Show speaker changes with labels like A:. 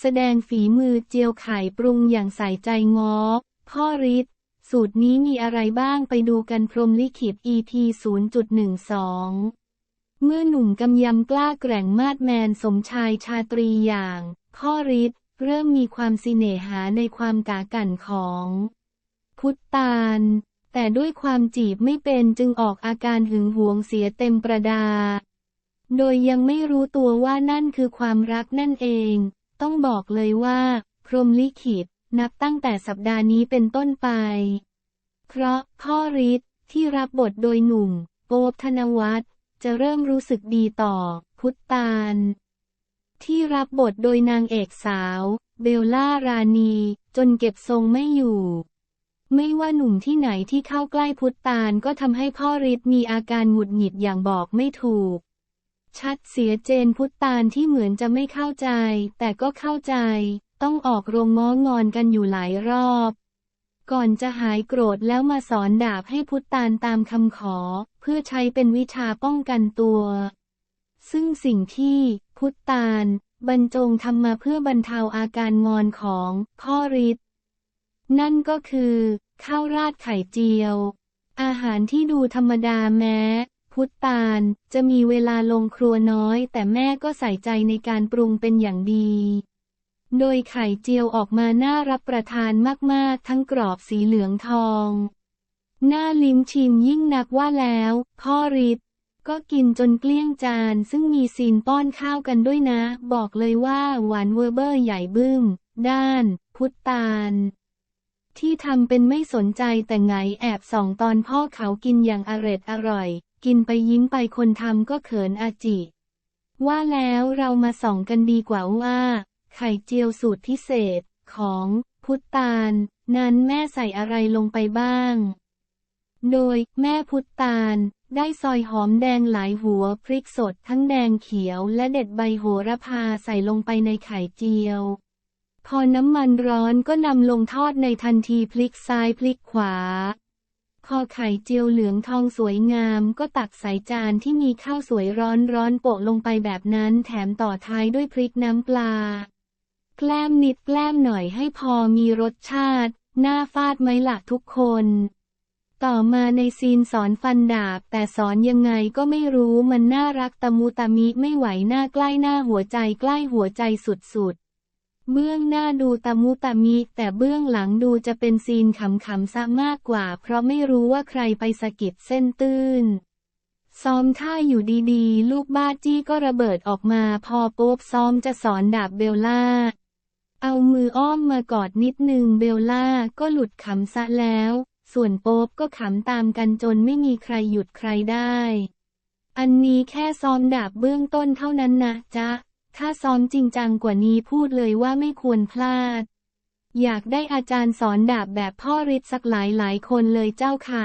A: แสดงฝีมือเจียวไข่ปรุงอย่างใส่ใจง้อ พ่อฤทธิ์สูตรนี้มีอะไรบ้างไปดูกันพรมลิขิต EP 0.12 เมื่อหนุ่มกำยำกล้าแกร่งมาดแมนสมชายชาตรีอย่าง พ่อฤทธิ์เริ่มมีความสิเนหาในความกากันของ พุทตาล แต่ด้วยความจีบไม่เป็นจึงออกอาการหึงหวงเสียเต็มประดา โดยยังไม่รู้ตัวว่านั่นคือความรักนั่นเอง ต้องบอกเลยว่า พรหมลิขิต นับตั้งแต่สัปดาห์นี้เป็นต้นไป เพราะพ่อฤทธิ์ที่รับบทโดยหนุ่มโป๊บธนวัฒน์จะเริ่มรู้สึกดีต่อ พุทตาล ที่รับบทโดยนางเอกสาว เบลล่ารานีจนเก็บทรงไม่อยู่ ไม่ว่าหนุ่มที่ไหนที่เข้าใกล้พุทตาลก็ทำให้พ่อฤทธิ์มีอาการหงุดหงิดอย่างบอกไม่ถูก ชัดเสียเจนพุทตาลที่เหมือนจะไม่เข้าใจ แต่ก็เข้าใจ ต้องออกโรงง้องอนกันอยู่หลายรอบ ก่อนจะหายโกรธแล้วมาสอนดาบให้พุทตาลตามคำขอ เพื่อใช้เป็นวิชาป้องกันตัว ซึ่งสิ่งที่พุทตาลบรรจงทำมาเพื่อบรรเทาอาการงอนของพ่อฤทธิ์นั่นก็คือข้าวราดไข่เจียว อาหารที่ดูธรรมดาแม้ พุทตาลจะมีเวลาลงครัวน้อย แต่แม่ก็ใส่ใจในการปรุงเป็นอย่างดี โดยไข่เจียวออกมาน่ารับประทานมากๆ ทั้งกรอบสีเหลืองทอง หน่าลิ้มชิมยิ่งนักว่าแล้ว พ่อฤทธิ์ก็กินจนเกลี้ยงจานซึ่งมีซีนป้อนข้าวกันด้วยนะ บอกเลยว่าหวานเวอร์เบอร์ใหญ่บึ้ม ด้าน พุทตาล ที่ทำเป็นไม่สนใจแต่ไงแอบส่องตอนพ่อเขากินอย่างอร็ดอร่อย กินไปยิ้มไปคนทำก็เขินอาจิ ว่าแล้วเรามาส่องกันดีกว่าว่า ไข่เจียวสูตรพิเศษของพุทตาล นั้นแม่ใส่อะไรลงไปบ้าง โดยแม่พุทตาล ได้ซอยหอมแดงหลายหัวพริกสดทั้งแดงเขียวและเด็ดใบโหระพาใส่ลงไปในไข่เจียวพอน้ำมันร้อนก็นำลงทอดในทันทีพลิกซ้ายพลิกขวา พอไข่เจียวเหลืองทองสวยงามก็ตักใส่จานที่มีข้าวสวยร้อนร้อนโปะลงไปแบบนั้นแถมต่อท้ายด้วยพริกน้ำปลา แกล้มนิดแกล้มหน่อยให้พอมีรสชาติน่าฟาดไหมล่ะทุกคน ต่อมาในซีนสอนฟันดาบ แต่สอนยังไงก็ไม่รู้มันน่ารักตะมูตะมิไม่ไหวหน้าใกล้หน้าหัวใจใกล้หัวใจสุดๆ เบื้องหน้าดูตะมุตะมิ แต่เบื้องหลังดูจะเป็นซีนขำๆซะมากกว่า เพราะไม่รู้ว่าใครไปสะกิดเส้นตื้น ซ้อมท่าอยู่ดีๆ ลูกบ้าจี้ก็ระเบิดออกมาพอปุ๊บซ้อมจะสอนดาบเบลล่า เอามืออ้อมมากอดนิดนึงเบลล่าก็หลุดขำซะแล้ว ส่วนโป๊บก็ขำตามกันจนไม่มีใครหยุดใครได้ อันนี้แค่ซ้อมดาบเบื้องต้นเท่านั้นนะจ๊ะ ถ้าซ้อมจริงจังกว่านี้พูดเลยว่าไม่ควรพลาด อยากได้อาจารย์สอนดาบแบบพ่อฤทธิ์สักหลายหลายคนเลยเจ้าค่ะ